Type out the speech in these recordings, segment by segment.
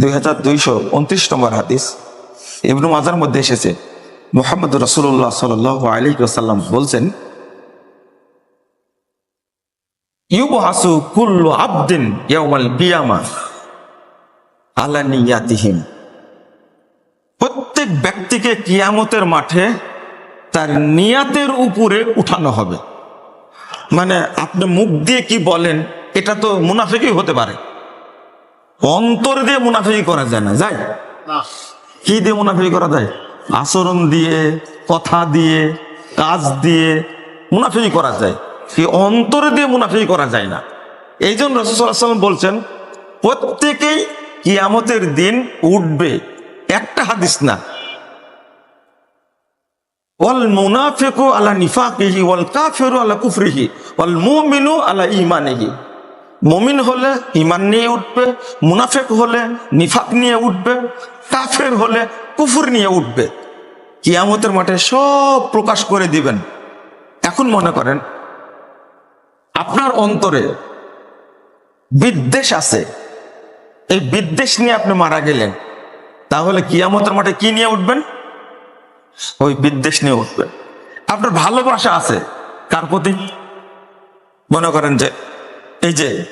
দুই হাজার দুইশো উনত্রিশ নম্বর হাদিস ইবনু মাজার মধ্যে এসেছে। মোহাম্মদ রসুল্লাহ সাল আলী সাল্লাম বলছেন, ইউবহাসু কুল্লু আবদিন ইয়াউমাল কিয়ামা আলা নিয়াতিহিম। প্রত্যেক ব্যক্তিকে কিয়ামতের মাঠে তার নিয়াতের উপরে উঠানো হবে। মানে আপনি মুখ দিয়ে কি বলেন, এটা তো মুনাফিকই হতে পারে। অন্তর দিয়ে মুনাফিকি করা যায় না যায়? কি দিয়ে মুনাফিকি করা যায়? আচরণ দিয়ে কথা দিয়ে কাজ দিয়ে মুনাফিকি করা যায়। কি অন্তরে দিয়ে মুনাফিকি করা যায় না। এই জন্য রসুলাম বলছেন প্রত্যেকেই কিয়ামতের দিন উঠবে। একটা হাদিস না। ওয়াল মুনাফিকু আলা নিফাকিহি ওয়াল কাফিরু আলা কুফরিহি ওয়াল মুমিনু আলা ঈমানিহি। মুমিন হলে ইমান নিয়ে উঠবে, মুনাফেক হলে নিফাক নিয়ে উঠবে, কাফের হলে কুফুর নিয়ে উঠবে। কিয়ামতের মাঠে সব প্রকাশ করে দিবেন। এখন মনে করেন, আপনার অন্তরে বিদ্বেষ আছে। এই বিদ্বেষ নিয়ে আপনি মারা গেলেন। তাহলে কিয়ামতের মাঠে কি নিয়ে উঠবেন? ওই বিদ্বেষ নিয়ে উঠবেন। আপনার ভালোবাসা আছে কার প্রতি? মনে করেন যে এই যে,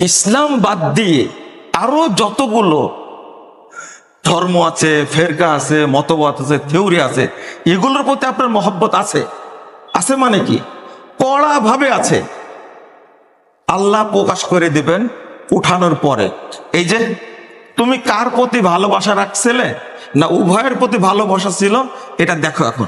ইসলাম বাদ দিয়ে আরও যতগুলো ধর্ম আছে, ফেরকা আছে, মতবাদ আছে থিওরি আছে, এগুলোর প্রতি আপনার মহব্বত আছে? আছে মানে কি? কড়া ভাবে আছে। আল্লাহ প্রকাশ করে দিবেন উঠানোর পরে। এই যে, তুমি কার প্রতি ভালোবাসা রাখছিলে? না উভয়ের প্রতি ভালোবাসা ছিল? এটা দেখো এখন।